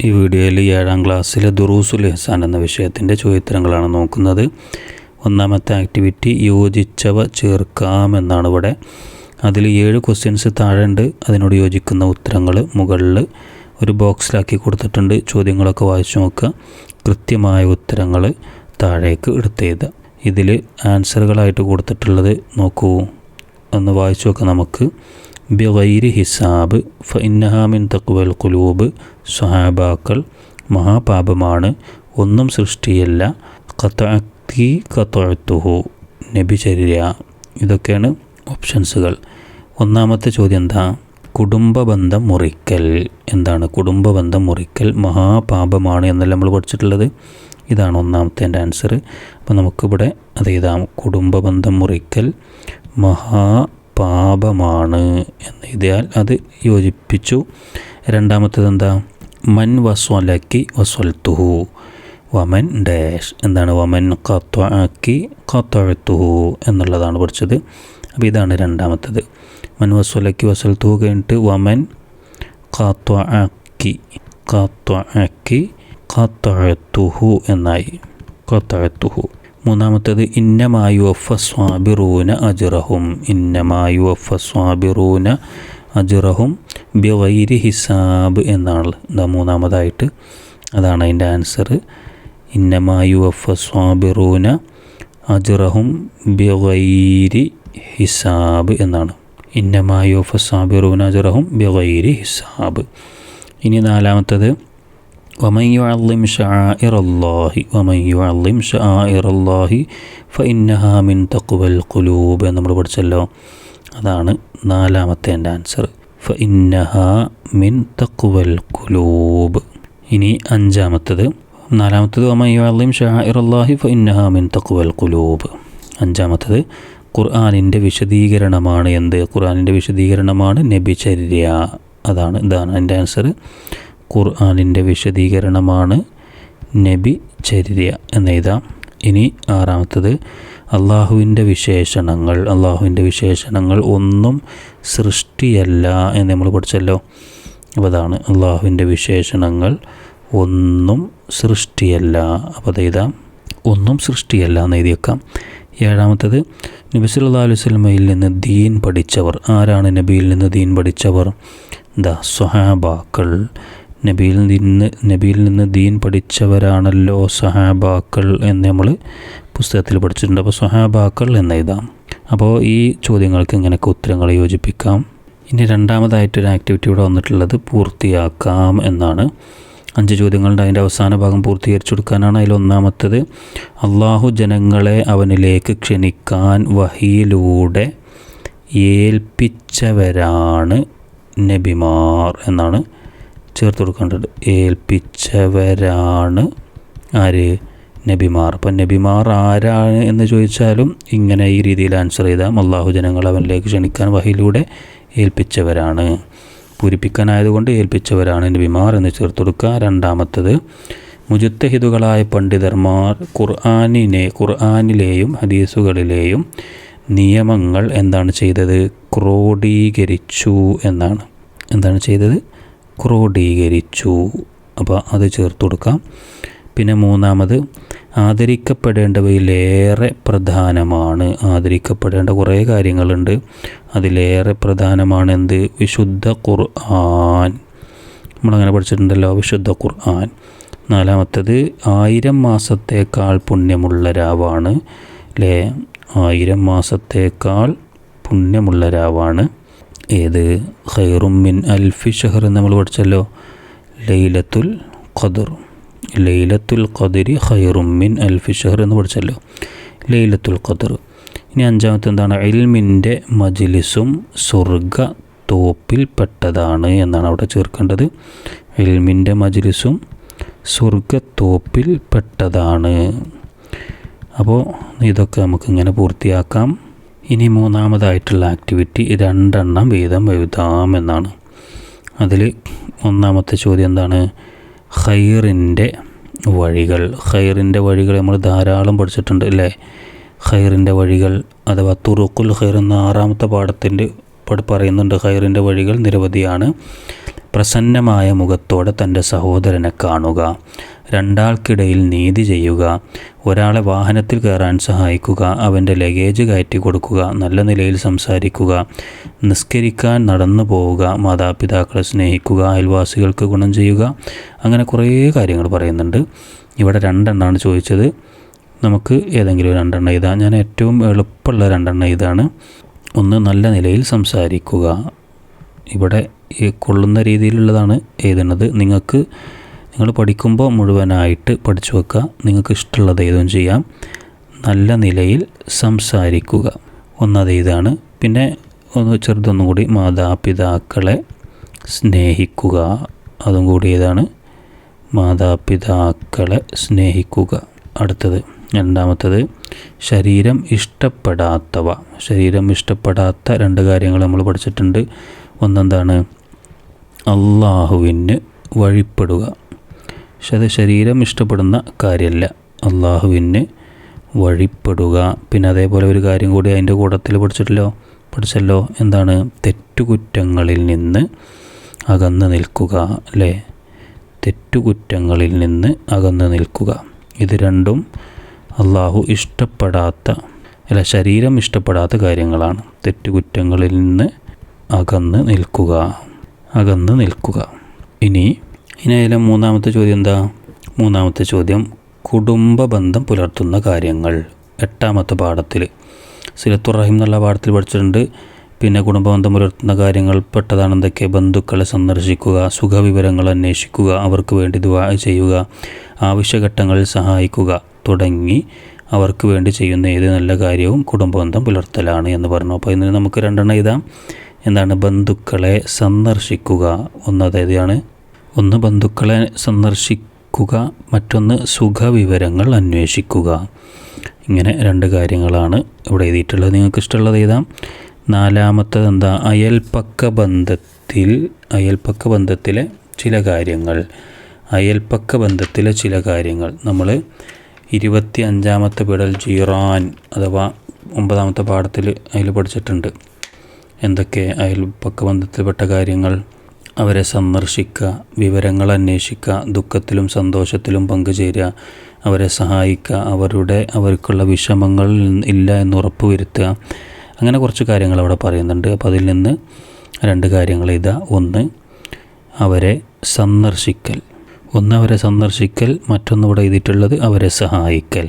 ഈ വീഡിയോയിൽ ഏഴാം ക്ലാസ്സിലെ ദുറൂസുൽ ഹസാൻ എന്ന വിഷയത്തിന്റെ ചോദ്യത്തരങ്ങളാണ് നോക്കുന്നത്. ഒന്നാമത്തെ ആക്ടിവിറ്റി യോജിച്ചവ ചേർക്കാം എന്നാണ് ഇവിടെ. അതിൽ ഏഴ് ക്വസ്റ്റ്യൻസ് താഴെ ഉണ്ട് അതിനോട് യോജിക്കുന്ന ഉത്തരങ്ങൾ മുകളിൽ ഒരു ബോക്സിലാക്കി കൊടുത്തിട്ടുണ്ട്. ചോദ്യങ്ങളൊക്കെ വായിച്ചു നോക്കുക. കൃത്യമായ ഉത്തരങ്ങൾ താഴേക്ക് എടുത്തെഴുതുക ഇതിൽ ആൻസറുകളായിട്ട് കൊടുത്തിട്ടുള്ളത് നോക്കൂ. ഒന്ന് വായിച്ചു നോക്കാം നമുക്ക്. ബിഗൈരി ഹിസാബ് ഫഇന്നഹാമിൻ തക്വൽ കുലൂബ് സ്വഹാബാക്കൾ മഹാപാപമാണ് ഒന്നും സൃഷ്ടിയല്ല. കത്തഅത്തി കത്തഅത്തുഹു നബിചര്യ. ഇതൊക്കെയാണ് ഓപ്ഷൻസുകൾ. ഒന്നാമത്തെ ചോദ്യം എന്താ കുടുംബബന്ധം മുറിക്കൽ. എന്താണ് കുടുംബബന്ധം മുറിക്കൽ? മഹാപാപമാണ് എന്നല്ല നമ്മൾ പഠിച്ചിട്ടുള്ളത്? ഇതാണ് ഒന്നാമത്തെ എന്റെ ആൻസർ അപ്പോൾ നമുക്കിവിടെ അത് എഴുതാം. കുടുംബബന്ധം മുറിക്കൽ മഹാപാപമാണ് എന്ന് ഇതാൽ അത് യോജിപ്പിച്ചു. രണ്ടാമത്തേത് എന്താ? മൻ വസ്വലക്കി വസ്വൽത്തുഹു. വമൻ ഡാഷ് എന്താണ്? വമൻ കത്വാക്കി കത്തുഴത്തുഹു എന്നുള്ളതാണ് പഠിച്ചത്. അപ്പോൾ ഇതാണ് രണ്ടാമത്തത്. മൻ വസ്വലക്കി വസ്വൽത്തുഹു കഴിഞ്ഞിട്ട് വമൻ കത്വാക്കി കത്വാക്കി കത്തഴത്തുഹു എന്നായി. കത്തഴത്തുഹു മൂന്നാമത്തേത് ഇന്നമായു അഫ സ്വാബിറൂന അജിറഹും. ഇന്നമായു അഫ സ്വാബിറൂന അജിറഹും ബിവൈരി ഹിസാബ് എന്നാണ് ഇതാ മൂന്നാമതായിട്ട് അതാണ് അതിന്റെ ആൻസർ. ഇന്നമായു അഫ സ്വാബിറൂന അജിറഹും ബിവൈരി ഹിസാബ് എന്നാണ്. ഇന്നമായു അഫ സ്വാബിറൂന അജിറഹും ബിവൈരി ഹിസാബ് ഇനി നാലാമത്തത് ومن يعظم شعائر الله ومن يعظم شعائر الله فإنها من تقوى القلوب നമ്മൾ പഠിച്ചല്ലോ അതാണ് നാലാമത്തെ എൻ്റെ ആൻസർ ഫഇന്നഹ മിൻ തക്വൽ കുലൂബ് ഇനി അഞ്ചാമത്തത് നാലാമത്തത് ഒമയ്യാളിം ഷാഇറല്ലാഹി ഫഇന്നഹ മിൻ തക്വൽ കുലൂബ് അഞ്ചാമത്തത് ഖുർആാനിൻ്റെ വിശദീകരണമാണ് എന്ത് ഖുർആാനിൻ്റെ വിശദീകരണമാണ് നബിചര്യ അതാണ് ഇതാണ് എൻ്റെ ആൻസർ ഖുർആാനിന്റെ വിശദീകരണമാണ് നബി ചര്യ എന്നെഴുതാം. ഇനി ആറാമത്തത് അള്ളാഹുവിന്റെ വിശേഷണങ്ങൾ. അള്ളാഹുവിന്റെ വിശേഷണങ്ങൾ ഒന്നും സൃഷ്ടിയല്ല എന്ന് നമ്മൾ പഠിച്ചല്ലോ. അപ്പോൾ അതാണ് അള്ളാഹുവിന്റെ വിശേഷണങ്ങൾ ഒന്നും സൃഷ്ടിയല്ല. അപ്പോൾ അതെഴുതാം ഒന്നും സൃഷ്ടിയല്ല എന്ന് എഴുതിയേക്കാം ഏഴാമത്തത് നബി സല്ലല്ലാഹു അലൈഹി സ്വലമയിൽ നിന്ന് ദീൻ പഠിച്ചവർ. ആരാണ് നബിയിൽ നിന്ന് ദീൻ പഠിച്ചവർ? ദ സ്വഹാബാക്കൾ. നബിയിൽ നിന്ന് നബിയിൽ നിന്ന് ദീൻ പഠിച്ചവരാണല്ലോ സഹാബാക്കൾ എന്ന് നമ്മൾ പുസ്തകത്തിൽ പഠിച്ചിട്ടുണ്ട്. അപ്പോൾ സഹാബാക്കൾ എന്ന് എഴുതാം അപ്പോൾ ഈ ചോദ്യങ്ങൾക്ക് ഇങ്ങനെയൊക്കെ ഉത്തരങ്ങൾ യോജിപ്പിക്കാം. ഇനി രണ്ടാമതായിട്ടൊരു ആക്ടിവിറ്റി ഇവിടെ വന്നിട്ടുള്ളത് പൂർത്തിയാക്കാം എന്നാണ്. അഞ്ച് ചോദ്യങ്ങളുണ്ട് അതിന്റെ അവസാന ഭാഗം പൂർത്തീകരിച്ചു കൊടുക്കാനാണ് അതിൽ ഒന്നാമത്തേത്. അള്ളാഹു ജനങ്ങളെ അവനിലേക്ക് ക്ഷണിക്കാൻ വഹിയിലൂടെ ഏൽപ്പിച്ചവരാണ് നബിമാർ എന്നാണ്. ചേർത്ത് കൊടുക്കേണ്ടത് ഏൽപ്പിച്ചവരാണ്. ആര്? നബിമാർ. അപ്പം നബിമാർ ആരാണ് എന്ന് ചോദിച്ചാലും ഇങ്ങനെ ഈ രീതിയിൽ ആൻസർ ചെയ്താൽ അള്ളാഹു ജനങ്ങൾ അവനിലേക്ക് ക്ഷണിക്കാൻ വഹിയിലൂടെ ഏൽപ്പിച്ചവരാണ്. പൂരിപ്പിക്കാനായതുകൊണ്ട് ഏൽപ്പിച്ചവരാണ് നബിമാർ എന്ന് ചേർത്ത് കൊടുക്കുക രണ്ടാമത്തത് മുജുത്തഹിദുകളായ പണ്ഡിതന്മാർ ഖുർആാനിനെ ഖുർആാനിലെയും ഹദീസുകളിലെയും നിയമങ്ങൾ എന്താണ് ചെയ്തത്? ക്രോഡീകരിച്ചു എന്നാണ്. എന്താണ് ചെയ്തത്? ക്രോഡീകരിച്ചു. അപ്പോൾ അത് ചേർത്ത് കൊടുക്കാം. പിന്നെ മൂന്നാമത് ആദരിക്കപ്പെടേണ്ടവയിലേറെ പ്രധാനമാണ്. ആദരിക്കപ്പെടേണ്ട കുറേ കാര്യങ്ങളുണ്ട്. അതിലേറെ പ്രധാനമാണ് എന്ത് വിശുദ്ധ ഖുർആൻ. നമ്മളങ്ങനെ പഠിച്ചിട്ടുണ്ടല്ലോ വിശുദ്ധ ഖുർആൻ. നാലാമത്തത് ആയിരം മാസത്തേക്കാൾ പുണ്യമുള്ള രാവാണ് അല്ലേ ആയിരം മാസത്തേക്കാൾ പുണ്യമുള്ള രാവാണ് ഏത്? ഖൈറുമിൻ അൽഫി ഷഹർ നമ്മൾ പഠിച്ചല്ലോ. ലൈലത്തുൽ ഖദർ. ലൈലത്തുൽ ഖദരി ഹൈറുമിൻ അൽഫി ഷഹർ എന്ന് പഠിച്ചല്ലോ. ലൈലത്തുൽ ഖദർ. ഇനി അഞ്ചാമത്തെ എന്താണ്? ഇൽമിന്റെ മജിലിസും സ്വർഗ തോപ്പിൽപ്പെട്ടതാണ് എന്നാണ് അവിടെ ചേർക്കേണ്ടത്. എൽമിന്റെ മജ്ലിസും സ്വർഗത്തോപ്പിൽപ്പെട്ടതാണ് അപ്പോൾ ഇതൊക്കെ നമുക്ക് ഇങ്ങനെ പൂർത്തിയാക്കാം. ഇനി മൂന്നാമതായിട്ടുള്ള ആക്ടിവിറ്റി രണ്ടെണ്ണം വീതം എഴുതാം എന്നാണ് അതിൽ ഒന്നാമത്തെ ചോദ്യം എന്താണ്? ഹൈറിന്റെ വഴികൾ. ഹൈറിന്റെ വഴികൾ നമ്മൾ ധാരാളം പഠിച്ചിട്ടുണ്ട് അല്ലേ? ഹൈറിന്റെ വഴികൾ അഥവാ തുറുക്കുൽ ഖൈർ എന്ന ആറാമത്തെ പാഠത്തിന്റെ പറയുന്നുണ്ട്. ഹൈറിന്റെ വഴികൾ നിരവധിയാണ്. പ്രസന്നമായ മുഖത്തോടെ തന്റെ സഹോദരനെ കാണുക. രണ്ടാൾക്കിടയിൽ നീതി ചെയ്യുക. ഒരാളെ വാഹനത്തിൽ കയറാൻ സഹായിക്കുക. അവന്റെ ലഗേജ് കയറ്റി കൊടുക്കുക. നല്ല നിലയിൽ സംസാരിക്കുക. നിസ്കരിക്കാൻ നടന്നു പോവുക. മാതാപിതാക്കളെ സ്നേഹിക്കുക. അയൽവാസികൾക്ക് ഗുണം ചെയ്യുക. അങ്ങനെ കുറേ കാര്യങ്ങൾ പറയുന്നുണ്ട്. ഇവിടെ രണ്ടെണ്ണമാണ് ചോദിച്ചത്. നമുക്ക് ഏതെങ്കിലും രണ്ടെണ്ണം എഴുതാം. ഞാൻ ഏറ്റവും എളുപ്പമുള്ള രണ്ടെണ്ണം ഇതാണ്. ഒന്ന് നല്ല നിലയിൽ സംസാരിക്കുക. ഇവിടെ കൊള്ളുന്ന രീതിയിലുള്ളതാണ് എഴുതുന്നത്. നിങ്ങൾക്ക് നിങ്ങൾ പഠിക്കുമ്പോൾ മുഴുവനായിട്ട് പഠിച്ചു വെക്കുക. നിങ്ങൾക്ക് ഇഷ്ടമുള്ളത് ഏതും ചെയ്യാം. നല്ല നിലയിൽ സംസാരിക്കുക. ഒന്നത് ഇതാണ് പിന്നെ ഒന്ന് ചെറുതൊന്നും കൂടി മാതാപിതാക്കളെ സ്നേഹിക്കുക. അതും കൂടി ഏതാണ്? മാതാപിതാക്കളെ സ്നേഹിക്കുക. അടുത്തത്. രണ്ടാമത്തത് ശരീരം ഇഷ്ടപ്പെടാത്തവ. ശരീരം ഇഷ്ടപ്പെടാത്ത രണ്ട് കാര്യങ്ങൾ നമ്മൾ പഠിച്ചിട്ടുണ്ട്. ഒന്നെന്താണ്? അള്ളാഹുവിന് വഴിപ്പെടുക. പക്ഷെ അത് ശരീരം ഇഷ്ടപ്പെടുന്ന കാര്യമല്ല. അള്ളാഹുവിന് വഴിപ്പെടുക. പിന്നെ അതേപോലെ ഒരു കാര്യം കൂടി അതിന്റെ കൂട്ടത്തിൽ പഠിച്ചിട്ടല്ലോ? പഠിച്ചല്ലോ? എന്താണ്? തെറ്റുകുറ്റങ്ങളിൽ നിന്ന് അകന്ന് നിൽക്കുക അല്ലേ? തെറ്റുകുറ്റങ്ങളിൽ നിന്ന് അകന്ന് നിൽക്കുക. ഇത് രണ്ടും അള്ളാഹു ഇഷ്ടപ്പെടാത്ത അല്ല ശരീരം ഇഷ്ടപ്പെടാത്ത കാര്യങ്ങളാണ്. തെറ്റുകുറ്റങ്ങളിൽ നിന്ന് അകന്ന് നിൽക്കുക. അകന്ന് നിൽക്കുക. ഇനി ഇനി അതിലെ മൂന്നാമത്തെ ചോദ്യം എന്താ? മൂന്നാമത്തെ ചോദ്യം കുടുംബ ബന്ധം പുലർത്തുന്ന കാര്യങ്ങൾ. എട്ടാമത്തെ പാഠത്തിൽ സിലത്തുർ റഹിം എന്നുള്ള പാഠത്തിൽ പഠിച്ചിട്ടുണ്ട്. പിന്നെ കുടുംബ ബന്ധം പുലർത്തുന്ന കാര്യങ്ങൾ പെട്ടതാണ് എന്തൊക്കെ? ബന്ധുക്കളെ സന്ദർശിക്കുക സുഖവിവരങ്ങൾ അന്വേഷിക്കുക അവർക്ക് വേണ്ടി ദുവാ ചെയ്യുക ആവശ്യഘട്ടങ്ങളിൽ സഹായിക്കുക തുടങ്ങി അവർക്ക് വേണ്ടി ചെയ്യുന്ന ഏത് നല്ല കാര്യവും കുടുംബ ബന്ധം പുലർത്തലാണ് എന്ന് പറഞ്ഞു. അപ്പോൾ ഇതിന് നമുക്ക് രണ്ടെണ്ണം എഴുതാം. എന്താണ്? ബന്ധുക്കളെ സന്ദർശിക്കുക. ഒന്ന് അതായതാണ് ഒന്ന് ബന്ധുക്കളെ സന്ദർശിക്കുക മറ്റൊന്ന് സുഖവിവരങ്ങൾ അന്വേഷിക്കുക. ഇങ്ങനെ രണ്ട് കാര്യങ്ങളാണ് ഇവിടെ എഴുതിയിട്ടുള്ളത്. നിങ്ങൾക്ക് ഇഷ്ടമുള്ളത് എഴുതാം. നാലാമത്തത് എന്താ? അയൽപ്പക്ക ബന്ധത്തിൽ അയൽപ്പക്ക ബന്ധത്തിലെ ചില കാര്യങ്ങൾ. അയൽപ്പക്ക ബന്ധത്തിലെ ചില കാര്യങ്ങൾ. നമ്മൾ ഇരുപത്തി അഞ്ചാമത്തെ പിടൽ ജീറാൻ അഥവാ ഒമ്പതാമത്തെ പാഠത്തിൽ അതിൽ പഠിച്ചിട്ടുണ്ട്. എന്തൊക്കെ അയൽപ്പക്ക ബന്ധത്തിൽപ്പെട്ട കാര്യങ്ങൾ? അവരെ സന്ദർശിക്കുക വിവരങ്ങൾ അന്വേഷിക്കുക ദുഃഖത്തിലും സന്തോഷത്തിലും പങ്കുചേരുക അവരെ സഹായിക്കുക അവരുടെ അവർക്കുള്ള വിഷമങ്ങൾ ഇല്ല എന്ന് ഉറപ്പ് വരുത്തുക. അങ്ങനെ കുറച്ച് കാര്യങ്ങൾ അവിടെ പറയുന്നുണ്ട്. അപ്പോൾ അതിൽ നിന്ന് രണ്ട് കാര്യങ്ങൾ ഇതാ. ഒന്ന് അവരെ സന്ദർശിക്കൽ. ഒന്ന് അവരെ സന്ദർശിക്കൽ. മറ്റൊന്നിവിടെ എഴുതിയിട്ടുള്ളത് അവരെ സഹായിക്കൽ.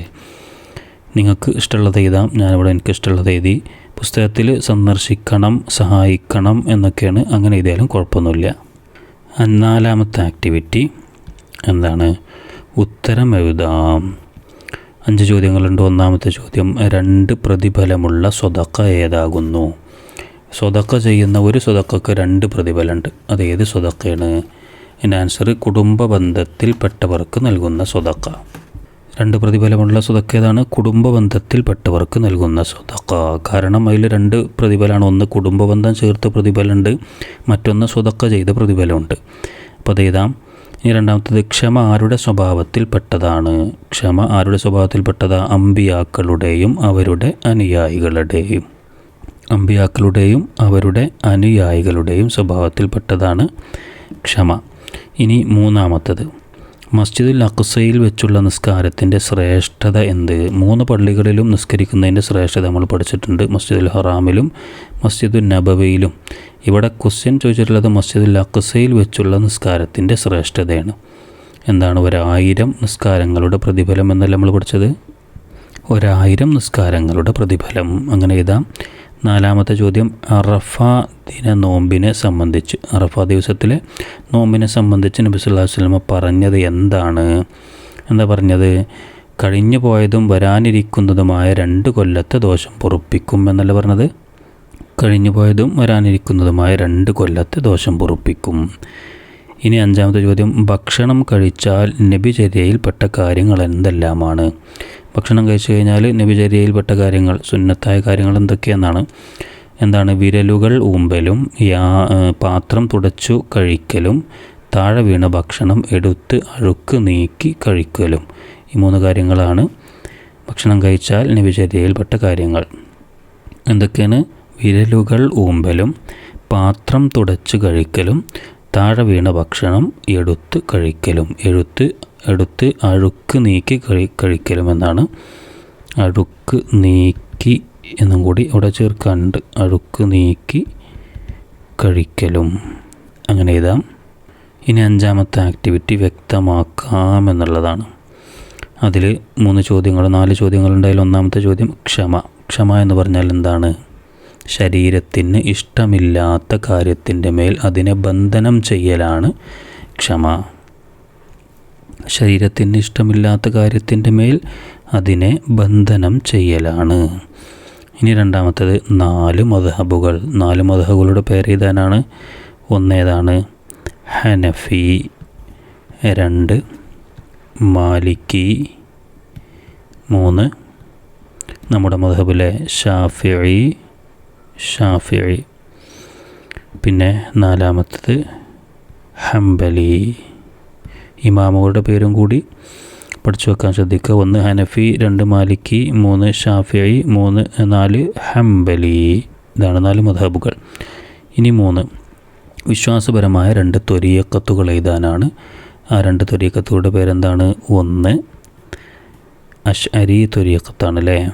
നിങ്ങൾക്ക് ഇഷ്ടമുള്ളത് എഴുതാം. ഞാനിവിടെ എനിക്ക് ഇഷ്ടമുള്ളത് എഴുതി. പുസ്തകത്തിൽ സന്ദർശിക്കണം സഹായിക്കണം എന്നൊക്കെയാണ് അങ്ങനെ എഴുതിയാലും കുഴപ്പമൊന്നുമില്ല. നാലാമത്തെ ആക്ടിവിറ്റി എന്താണ്? ഉത്തരം എഴുതാം. അഞ്ച് ചോദ്യങ്ങളുണ്ട്. ഒന്നാമത്തെ ചോദ്യം രണ്ട് പ്രതിഫലമുള്ള സ്വതക്ക ഏതാകുന്നു? സ്വതക്ക ചെയ്യുന്ന ഒരു സ്വതക്കക്ക് രണ്ട് പ്രതിഫലമുണ്ട്. അത് ഏത് സ്വതക്കയാണ്? എന്റെ ആൻസർ കുടുംബ ബന്ധത്തിൽപ്പെട്ടവർക്ക് നൽകുന്ന സ്വതക്ക. രണ്ട് പ്രതിഫലമുള്ള സ്വതക്കേതാണ് കുടുംബ ബന്ധത്തിൽപ്പെട്ടവർക്ക് നൽകുന്ന സ്വതക്ക. കാരണം അതിൽ രണ്ട് പ്രതിഫലമാണ്. ഒന്ന് കുടുംബ ബന്ധം ചേർത്ത് പ്രതിഫലമുണ്ട്. മറ്റൊന്ന് സ്വതക്ക ചെയ്ത പ്രതിഫലമുണ്ട്. അപ്പോൾ അതേതാം ഇനി രണ്ടാമത്തത് ക്ഷമ ആരുടെ സ്വഭാവത്തിൽപ്പെട്ടതാണ്? ക്ഷമ ആരുടെ സ്വഭാവത്തിൽപ്പെട്ടതാ? അമ്പിയാക്കളുടെയും അവരുടെ അനുയായികളുടെയും. അമ്പിയാക്കളുടെയും അവരുടെ അനുയായികളുടെയും സ്വഭാവത്തിൽപ്പെട്ടതാണ് ക്ഷമ. ഇനി മൂന്നാമത്തത്. മസ്ജിദുൽ അക്സയിൽ വെച്ചുള്ള നിസ്കാരത്തിന്റെ ശ്രേഷ്ഠത എന്ത്? മൂന്ന് പള്ളികളിലും നിസ്കരിക്കുന്നതിന്റെ ശ്രേഷ്ഠത നമ്മൾ പഠിച്ചിട്ടുണ്ട്. മസ്ജിദുൽ ഹറാമിലും മസ്ജിദുൽ നബവയിലും. ഇവിടെ ക്വസ്റ്റ്യൻ ചോദിച്ചിട്ടുള്ളത് മസ്ജിദുൽ അക്സയിൽ വെച്ചുള്ള നിസ്കാരത്തിന്റെ ശ്രേഷ്ഠതയാണ്. എന്താണ് ഒരായിരം നിസ്കാരങ്ങളുടെ പ്രതിഫലം എന്നല്ല നമ്മൾ പഠിച്ചത്? ഒരായിരം നിസ്കാരങ്ങളുടെ പ്രതിഫലം. അങ്ങനെ എഴുതാം. നാലാമത്തെ ചോദ്യം അറഫ ദിന നോമ്പിനെ സംബന്ധിച്ച്. അറഫ ദിവസത്തിലെ നോമ്പിനെ സംബന്ധിച്ച് നബി സുല്ലാ അലൈഹി വസല്ലമ പറഞ്ഞത് എന്താണ്? എന്താ പറഞ്ഞത്? കഴിഞ്ഞു പോയതും വരാനിരിക്കുന്നതുമായ രണ്ട് കൊല്ലത്തെ ദോഷം പൊറുപ്പിക്കും എന്നല്ല പറഞ്ഞത്? കഴിഞ്ഞു പോയതും വരാനിരിക്കുന്നതുമായ രണ്ട് കൊല്ലത്തെ ദോഷം പൊറുപ്പിക്കും. ഇനി അഞ്ചാമത്തെ ചോദ്യം ഭക്ഷണം കഴിച്ചാൽ നബിചര്യയിൽപ്പെട്ട കാര്യങ്ങൾ എന്തെല്ലാമാണ്? ഭക്ഷണം കഴിച്ചു കഴിഞ്ഞാൽ നബിചര്യയിൽപ്പെട്ട കാര്യങ്ങൾ സുന്നത്തായ കാര്യങ്ങൾ എന്തൊക്കെയെന്നാണ്. എന്താണ് വിരലുകൾ ഊമ്പലും യാ പാത്രം തുടച്ചു കഴിക്കലും താഴെ വീണ ഭക്ഷണം എടുത്ത് അഴുക്ക് നീക്കി കഴിക്കലും. ഈ മൂന്ന് കാര്യങ്ങളാണ് ഭക്ഷണം കഴിച്ചാൽ നബിചര്യയിൽപ്പെട്ട കാര്യങ്ങൾ. എന്തൊക്കെയാണ്? വിരലുകൾ ഊമ്പലും പാത്രം തുടച്ചു കഴിക്കലും താഴെ വീണ ഭക്ഷണം എടുത്ത് കഴിക്കലും. എഴുത്ത് എടുത്ത് അഴുക്ക് നീക്കി കഴി കഴിക്കലുമെന്നാണ്. അഴുക്ക് നീക്കി എന്നും കൂടി അവിടെ ചേർക്കാനുണ്ട്. അഴുക്ക് നീക്കി കഴിക്കലും. അങ്ങനെ എഴുതാം. ഇനി അഞ്ചാമത്തെ ആക്ടിവിറ്റി വ്യക്തമാക്കാം എന്നുള്ളതാണ്. അതിൽ മൂന്ന് ചോദ്യങ്ങൾ നാല് ചോദ്യങ്ങളുണ്ടായാൽ ഒന്നാമത്തെ ചോദ്യം ക്ഷമ. ക്ഷമ എന്ന് പറഞ്ഞാൽ എന്താണ്? ശരീരത്തിന് ഇഷ്ടമില്ലാത്ത കാര്യത്തിന്റെ മേൽ അതിനെ ബന്ധനം ചെയ്യലാണ് ക്ഷമ. ശരീരത്തിന് ഇഷ്ടമില്ലാത്ത കാര്യത്തിന്റെ മേൽ അതിനെ ബന്ധനം ചെയ്യലാണ്. ഇനി രണ്ടാമത്തേത് നാല് മതഹബുകൾ നാല് മതഹബുകളുടെ പേര് ഏതാനാണ് ഒന്നേതാണ് ഹനഫി രണ്ട് മാലിക്കി മൂന്ന് നമ്മുടെ മധബിലെ ഷാഫിഴി ഷാഫിഴി പിന്നെ നാലാമത്തത് ഹംബലി ഇമാമുകളുടെ പേരും കൂടി പഠിച്ചു വെക്കാൻ ശ്രദ്ധിക്കുക. ഒന്ന് ഹനഫി രണ്ട് മാലിക്കി മൂന്ന് ഷാഫിഐ മൂന്ന് നാല് ഹംബലി. ഇതാണ് നാല് മതാബുകൾ ഇനി മൂന്ന്. വിശ്വാസപരമായ രണ്ട് ത്വരീയക്കത്തുകൾ എഴുതാനാണ്. ആ രണ്ട് ത്വരീക്കത്തുകളുടെ പേരെന്താണ്? ഒന്ന് അഷ് അരി ത്വരീക്കത്താണ് അല്ലേ?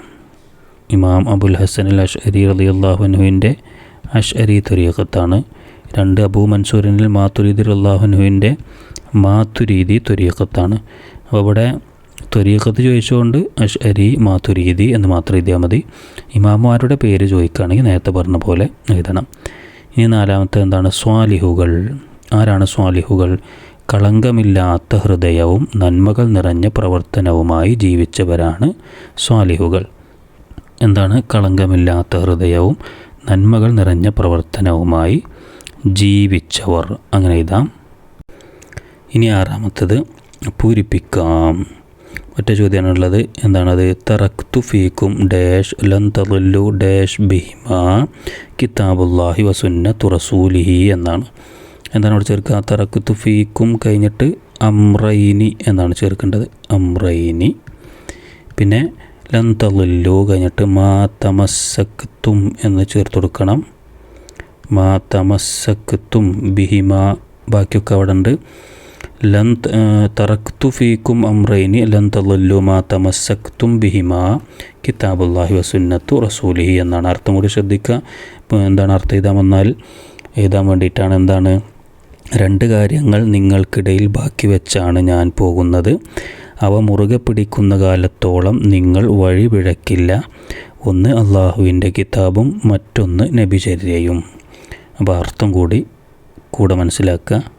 ഇമാം അബുൽ ഹസൻ അൽ അഷ് അരി അലി അള്ളാഹുനുവിന്റെ അഷ് അരി ത്വരീക്കത്താണ്. രണ്ട് അബൂ മൻസൂറിനിൽ മാത്തുരീദി അള്ളാഹുനുവിന്റെ മാത്തുരീതി ത്വരീക്കത്താണ് അപ്പോൾ ഇവിടെ ത്വരീക്കത്ത് ചോദിച്ചുകൊണ്ട് അരി മാത്തുരീതി എന്ന് മാത്രം എഴുതിയാൽ മതി. ഇമാമുമാരുടെ പേര് ചോദിക്കുകയാണെങ്കിൽ നേരത്തെ പറഞ്ഞ പോലെ എഴുതണം. ഇനി നാലാമത്തെ എന്താണ്? സ്വാലിഹുകൾ. ആരാണ് സ്വാലിഹുകൾ? കളങ്കമില്ലാത്ത ഹൃദയവും നന്മകൾ നിറഞ്ഞ പ്രവർത്തനവുമായി ജീവിച്ചവരാണ് സ്വാലിഹുകൾ. എന്താണ്? കളങ്കമില്ലാത്ത ഹൃദയവും നന്മകൾ നിറഞ്ഞ പ്രവർത്തനവുമായി ജീവിച്ചവർ. അങ്ങനെ ഇതാം ഇനി ആറാമത്തത് പൂരിപ്പിക്കാം. ഒറ്റ ചോദ്യമാണുള്ളത്. എന്താണത്? തറക്തു ഫീക്കും ഡാഷ് ലൻ ഡാഷ് ബിഹിമ കിതാബുല്ലാഹി വസുന്ന തുറസൂലിഹി എന്നാണ്. എന്താണ് അവിടെ ചേർക്കുക? തറക്തു ഫീക്കും കഴിഞ്ഞിട്ട് അമ്രൈനി എന്നാണ് ചേർക്കേണ്ടത്. അമ്രൈനി പിന്നെ ലൻ കഴിഞ്ഞിട്ട് മാ തമസക്തും എന്ന് ചേർത്ത് കൊടുക്കണം. മാ തമസക്തും ബിഹിമ. ബാക്കിയൊക്കെ അവിടെ ഉണ്ട്. ലൻ തറക്തു ഫീക്കും അമ്രൈനി ലൻ തളല്ലു മാ തമസക്തും ബിഹിമ കിതാബുല്ലാഹി വസുന്നത്തു റസൂലിഹി എന്നാണ് അർത്ഥം. കൂടി ശ്രദ്ധിക്കുക. എന്താണ് അർത്ഥം എഴുതാൻ വന്നാൽ? എഴുതാൻ വേണ്ടിയിട്ടാണ് എന്താണ്? രണ്ട് കാര്യങ്ങൾ നിങ്ങൾക്കിടയിൽ ബാക്കി വെച്ചാണ് ഞാൻ പോകുന്നത്. അവ മുറുകെ പിടിക്കുന്ന കാലത്തോളം നിങ്ങൾ വഴി പിഴക്കില്ല. ഒന്ന് അള്ളാഹുവിന്റെ കിതാബും മറ്റൊന്ന് നബിചര്യയും. അപ്പോൾ അർത്ഥം കൂടി കൂടെ മനസ്സിലാക്കുക.